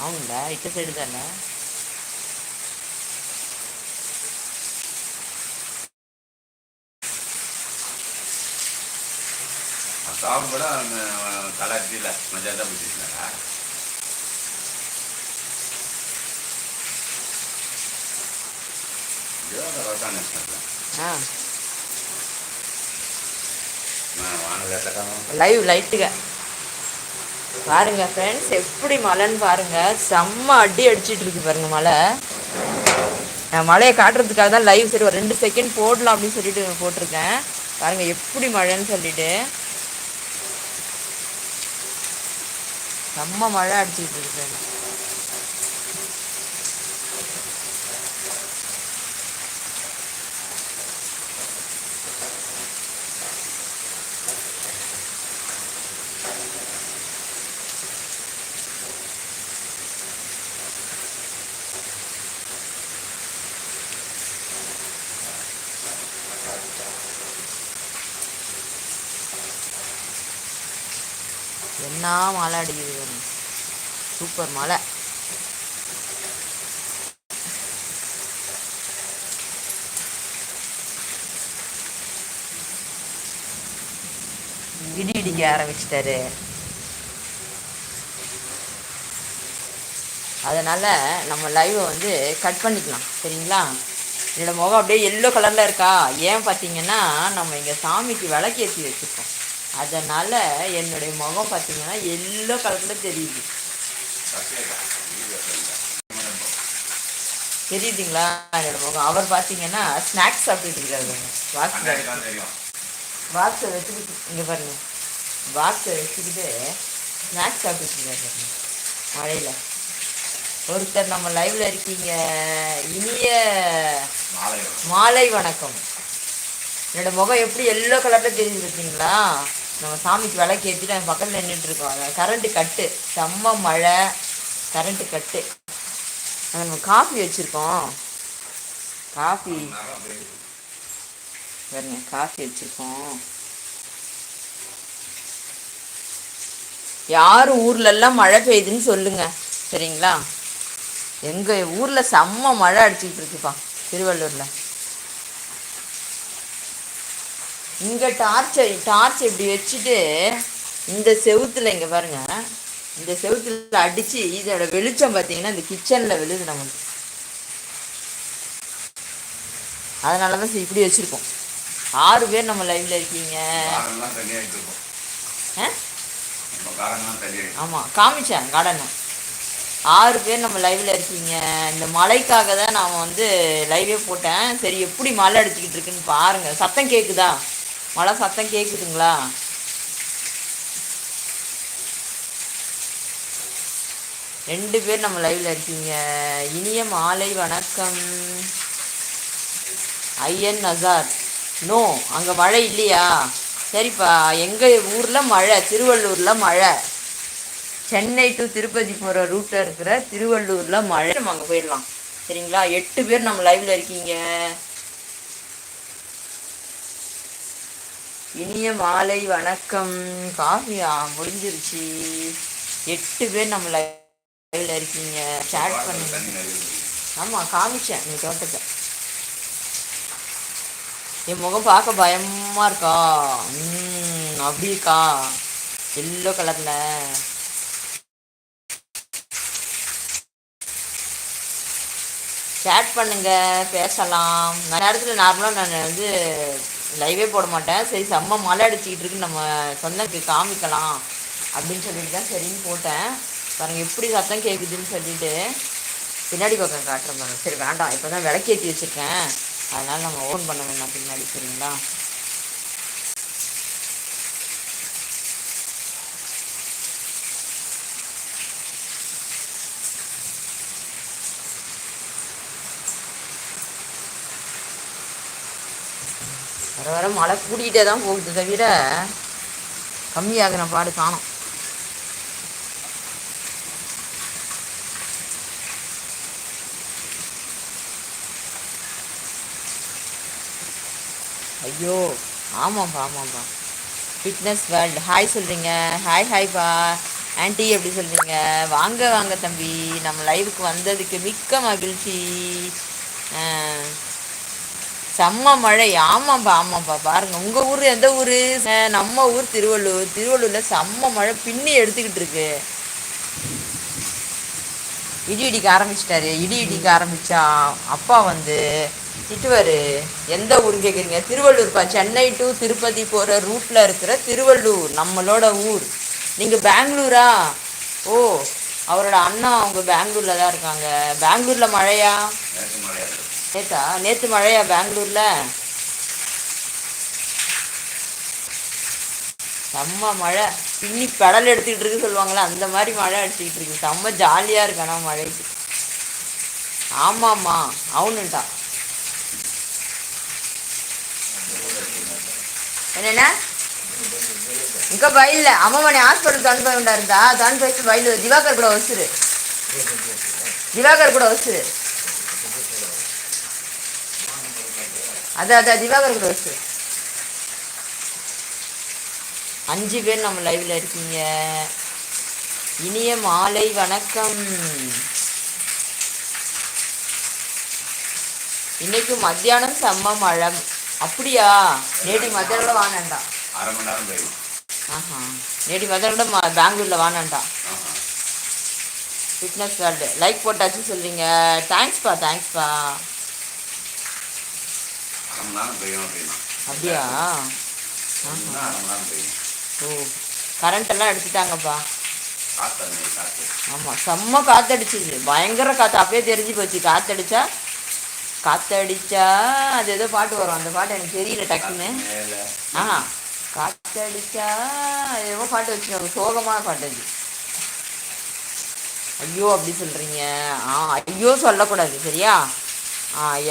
అవునుందా ఇట్ట సైడ్ దానా సాగు కూడా కలర్ తీల మజాదా పుట్టించినారా రసాన్ని ఇస్తున్నట్ల பாருங்கள் ஃப்ரெண்ட்ஸ் எப்படி மழைன்னு பாருங்கள் செம்ம அடி அடிச்சிட்டு இருக்கு பாருங்கள் மலை நான் மழையை காட்டுறதுக்காக தான் லைவ் சரி ஒரு ரெண்டு செகண்ட் போடலாம் அப்படின்னு சொல்லிட்டு போட்டிருக்கேன். பாருங்கள் எப்படி மழைன்னு சொல்லிட்டு. செம்ம மழை அடிச்சிக்கிட்டு இருக்கு என்ன மழை அடிக்குது சூப்பர் மழை. இடி இடிக்க ஆரம்பிச்சிட்டாரு. அதனால நம்ம லைவை வந்து கட் பண்ணிக்கலாம். சரிங்களா? என்னோட முகம் அப்படியே எல்லோ கலரில் இருக்கா? ஏன் பார்த்தீங்கன்னா நம்ம இங்கே சாமிக்கு விளக்கேற்றி வச்சுருக்கோம். அதனால் என்னுடைய முகம் பார்த்தீங்கன்னா எல்லோ கலரில் தெரியுது. தெரியுதுங்களா? என்னோட முகம். அவர் பார்த்தீங்கன்னா ஸ்நாக்ஸ் சாப்பிட்டுட்டு இருக்காரு தெரியும் பாக்ஸை வச்சுக்கிட்டு இங்கே பாருங்க. பாக்ஸை வச்சுக்கிட்டு ஸ்நாக்ஸ் சாப்பிட்டுட்டு இருக்காரு மழையில். ஒருத்தர் நம்ம லைவ்ல இருக்கீங்க. இனிய மாலை வணக்கம். என்னோட முகம் எப்படி எல்லோ கலரில் பார்த்தீங்களா நம்ம சாமிக்கு விளக்கு ஏற்றிட்டு அவன் பக்கத்தில் நின்றுட்டு இருக்கோம். Current cut. செம்ம மழை. Current cut. நாங்கள் நம்ம காஃபி வச்சுருக்கோம். காஃபி பாருங்க காஃபி வச்சுருக்கோம். யார் ஊர்ல எல்லாம் மழை பெய்யுதுன்னு சொல்லுங்க. சரிங்களா? எங்க ஊர்ல செம்ம மழை அடிச்சுக்கிட்டு இருக்குப்பா திருவள்ளூர்ல. இங்க டார்ச் டார்ச் இப்படி வச்சுட்டு இந்த செவுத்துல இங்க பாருங்க இந்த செவுத்துல அடிச்சு இதோட வெளிச்சம் பார்த்தீங்கன்னா இந்த கிச்சன்ல விழுது நமக்கு. அதனால தான் சரி இப்படி வச்சிருக்கோம். ஆறு பேர் நம்ம லைவ்ல இருக்கீங்க. ஆமாம் காமிச்சேன் கார்டனு ஆறு பேர் நம்ம லைவில் இருக்கீங்க. இந்த மழைக்காக தான் நான் வந்து லைவே போட்டேன். சரி எப்படி மழை அடிச்சுக்கிட்டு இருக்குன்னு பாருங்க. சத்தம் கேட்குதா மழை சத்தம் கேட்குதுங்களா ரெண்டு பேர் நம்ம லைவில் இருக்கீங்க. இனிய மாலை வணக்கம். ஐயன் நசார். நோ அங்கே மழை இல்லையா? சரிப்பா எங்கள் ஊரில் மழை? திருவள்ளூரில் மழை. சென்னை டு திருப்பதி போகிற ரூட்டில் இருக்கிற திருவள்ளூரில் மழை. நம்ம அங்கே போயிடலாம். சரிங்களா? எட்டு பேர் நம்ம லைவ்ல இருக்கீங்க. இனிய மாலை வணக்கம். காஃபியா முடிஞ்சிருச்சு. எட்டு பேர் நம்ம லைவ்ல இருக்கீங்க. சேட் பண்ணுங்க. ஆமாம் காமிச்சேன் நீ தோட்டத்தை. என் முகம் பார்க்க பயமா இருக்கா? ம் அப்படி இருக்கா? எல்லோ கலர்ல சேட் பண்ணுங்க பேசலாம். நிறைய நேரத்தில் நார்மலாக நான் வந்து லைவே போட மாட்டேன். சரி செம்ம மழை அடிச்சிக்கிட்டு இருக்கு. நம்ம சொந்தக்கு காமிக்கலாம் அப்படின்னு சொல்லிட்டு தான் சரின்னு போட்டேன். பாருங்க எப்படி சத்தம் கேட்குதுன்னு சொல்லிட்டு பின்னாடி பக்கம் காட்டுற பாருங்க. சரி வேண்டாம். இப்போ தான் விளக்கேற்றி வச்சுருக்கேன். அதனால் நம்ம ஓன் பண்ண வேண்டாம் பின்னாடி சரிங்களா? வர வர மழை கூடிக்கிட்டே தான் போகுது தவிர கம்மியாகிற பாடு காணும். ஐயோ ஆமாம்ப்பா ஆமாம்ப்பா ஃபிட்னஸ் வேர்ல்டு ஹாய் சொல்கிறீங்க ஹாய் ஹாய்ப்பா ஆன்ட்டி எப்படி சொல்றீங்க? வாங்க வாங்க தம்பி. நம்ம லைவுக்கு வந்ததுக்கு மிக்க மகிழ்ச்சி. அஹ், செம்ம மழை. ஆமாம்ப்பா ஆமாம்ப்பா பாருங்க உங்க ஊர் எந்த ஊர்? நம்ம ஊர் திருவள்ளூர். திருவள்ளூர்ல செம்ம மழை. பின்னி எடுத்துக்கிட்டு இருக்கு. இடி இடிக்க ஆரம்பிச்சிட்டாரு. இடி இடிக்க ஆரம்பிச்சா அப்பா வந்து திட்டுவாரு. எந்த ஊர் கேட்குறீங்க திருவள்ளூர்ப்பா. சென்னை டு திருப்பதி போகிற ரூட்டில் இருக்கிற திருவள்ளூர். நம்மளோட ஊர். நீங்கள் பெங்களூரா? ஓ அவரோட அண்ணா அவங்க பெங்களூரில் தான் இருக்காங்க. பெங்களூரில் மழையா? நேத்தா நேற்று மழையா பெங்களூரில் செம்ம மழை பின்னி பெடல் எடுத்துக்கிட்டு இருக்கு சொல்லுவாங்களே அந்த மாதிரி மழை அடிச்சுக்கிட்டு இருக்கு செம்ம ஜாலியாக இருக்கு ஆனால் மழைக்கு ஆமாம்மா అవునంటா என்னென்ன ఇంకా బయలులే అమ్మమ్మని హాస్పిటల్ తనిపోయి ఉండారంట తనిపోయి బయలు దివాకర్ కూడా వస్తురు దివాకర్ కూడా వస్తురు அது அது திவாகருக்கு ரோஸு அஞ்சு பேர் நம்ம லைவில் இருக்கீங்க. இனிய மாலை வணக்கம். இன்னைக்கு மத்தியானம் செம்ம மழை. அப்படியா? நேடி மதுரையில் வானண்டா அரை மணி நேரம் போயிடும் ஆஹா. நேடி மதுரையில் பெங்களூரில் வானண்டா ஃபிட்னஸ் வேர்ல்டு லைக் போட்டாச்சுன்னு சொல்கிறீங்க தேங்க்ஸ்ப்பா தேங்க்ஸ்ப்பா அரை மணி நேரம் பெய்யும் அப்படின்னா. அப்படியா? மணி நேரம் பெய்யும். ஓ கரண்ட் எல்லாம் எடுத்துட்டாங்கப்பா காற்று. காற்று ஆமாம் செம்ம காத்தடிச்சுது. பயங்கர காற்று அப்பயே தெரிஞ்சு போச்சு காத்தடிச்சா காத்தடிச்சா அது ஏதோ பாட்டு வரும். அந்த பாட்டு எனக்கு தெரியல டக்குன்னு. ஆ காத்தடிச்சா அது ஏதோ பாட்டு வச்சுருவாங்க சோகமான பாட்டு அது. ஐயோ அப்படி சொல்கிறீங்க ஆ ஐயோ சொல்லக்கூடாது சரியா?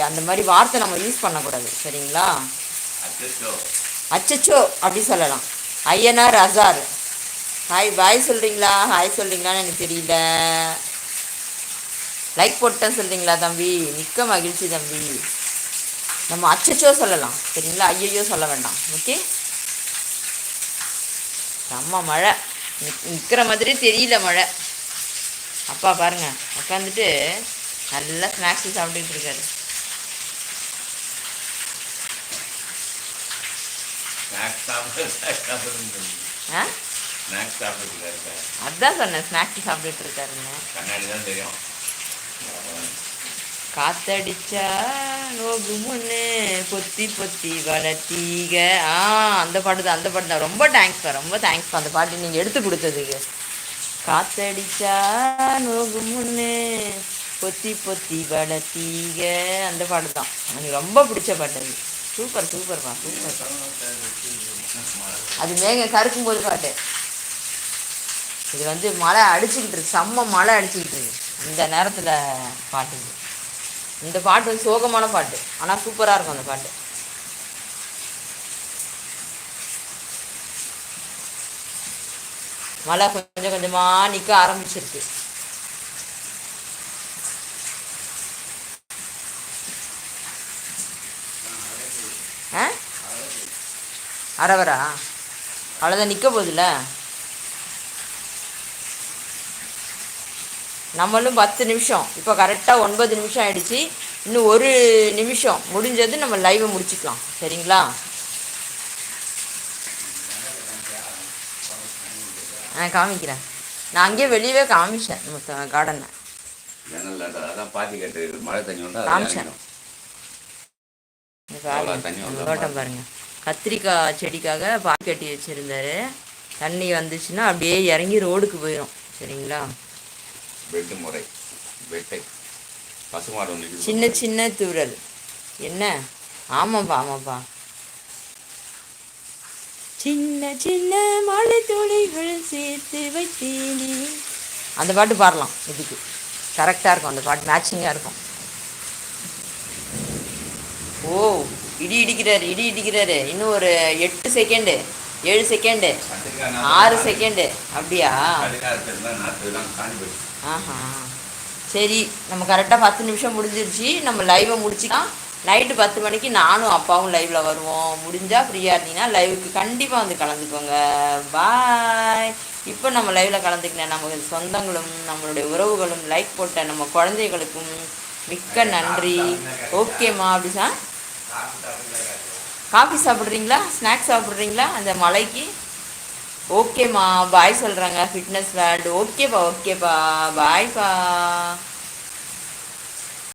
அந்த மாதிரி வார்த்தை நம்ம யூஸ் பண்ணக்கூடாது. சரிங்களா? அச்சோ அச்சச்சோ அப்படி சொல்லலாம். ஐயனார் அசார் ஹாய் பாய் சொல்கிறீங்களா ஹாய் சொல்கிறீங்களான்னு எனக்கு தெரியல. லைக் போட்டேன் சொல்கிறீங்களா தம்பி? மிக்க மகிழ்ச்சி தம்பி. நம்ம அச்சச்சோ சொல்லலாம். சரிங்களா? ஐயையோ சொல்ல வேண்டாம். ஓகே செம்ம மழை. நிற்கிற மாதிரி தெரியல மழை. அப்பா பாருங்க உட்காந்துட்டு நல்லா ஸ்நாக்ஸ் சாப்பிட்டுட்டு இருக்காரு. அதான் சொன்னேன் ஸ்நாக்ஸ் சாப்பிட்டுட்டு இருக்காருன்னு. கண்ணாடி தான் தெரியும். காத்தடிச்சா நோகு முன்னு பொத்தி பொத்தி வளர்த்தீக. ஆ அந்த பாட்டு தான் அந்த பாட்டு தான். ரொம்ப தேங்க்ஸ்ப்பா ரொம்ப தேங்க்ஸ்ப்பா அந்த பாட்டு நீங்கள் எடுத்து கொடுத்ததுக்கு. காத்தடிச்சா நோகு முன்னு பொத்தி பொத்தி வளர்த்தீக. அந்த பாட்டு தான் எனக்கு ரொம்ப பிடிச்ச பாட்டு அது. சூப்பர் சூப்பர்ப்பா சூப்பர். அது மேக கருக்கும் போது பாட்டு. இது வந்து மழை அடிச்சுக்கிட்டு இருக்கு. செம்ம மழை அடிச்சுக்கிட்டு இருக்கு. இந்த நேரத்தில் பாட்டு இது. இந்த பாட்டு வந்து சோகமான பாட்டு. ஆனால் சூப்பராக இருக்கும் அந்த பாட்டு. மழை கொஞ்சம் கொஞ்சமாக நிற்க ஆரம்பிச்சிருக்கு ஆ அரவரா அவ்வளோதான் நிற்க போகுதுல்ல? நம்மளும் பத்து நிமிஷம். இப்போ கரெக்டாக ஒன்பது நிமிஷம் ஆயிடுச்சு. இன்னும் ஒரு நிமிஷம் முடிஞ்சது நம்ம லைவை முடிச்சுக்கலாம். சரிங்களா? ஆ காமிக்கிறேன். நான் அங்கேயே வெளியவே காமிச்சேன் நம்ம கார்டனை காமிச்சேன். தோட்டம் பாருங்க. கத்திரிக்காய் செடிக்காக பாத்தி கட்டி வச்சுருந்தாரு. தண்ணி வந்துச்சுன்னா அப்படியே இறங்கி ரோடுக்கு போயிடும் சரிங்களா? பெட்டு முறை பெட்டை பசுமாடு. சின்ன சின்ன தூரல் என்ன? ஆமாப்பா ஆமாப்பா. சின்ன சின்ன மழை துளிகள் சேர்த்து வைத்தேனே. அந்த பாட்டு பாடலாம் இதுக்கு. கரெக்டாக இருக்கும் அந்த பாட்டு. மேட்சிங்காக இருக்கும். ஓ. இடி இடிக்கிறாரு இடி இடிக்கிறாரு. இன்னும் ஒரு எட்டு செகண்டு ஏழு செகண்டு ஆறு செகண்டு. அப்படியா? ஆஹா. சரி நம்ம கரெக்டாக பத்து நிமிஷம் முடிஞ்சிருச்சு. நம்ம லைவை முடிச்சுக்கலாம். நைட்டு பத்து மணிக்கு நானும் அப்பாவும் லைவில் வருவோம். முடிஞ்சால் ஃப்ரீயாக இருந்தீங்கன்னா லைவுக்கு கண்டிப்பாக வந்து கலந்துக்கோங்க. பாய் இப்போ நம்ம லைவில் கலந்துக்கின நம்ம சொந்தங்களும் நம்மளுடைய உறவுகளும் லைக் போட்ட நம்ம குழந்தைகளுக்கும் மிக்க நன்றி. ஓகேம்மா அப்படி சார் காஃபி சாப்பிட்றீங்களா? ஸ்நாக்ஸ் சாப்பிட்றீங்களா? அந்த மலைக்கு? ஓகேம்மா பாய் சொல்கிறாங்க ஃபிட்னஸ் வேர்ல்டு ஓகேப்பா ஓகேப்பா. பாய்ப்பா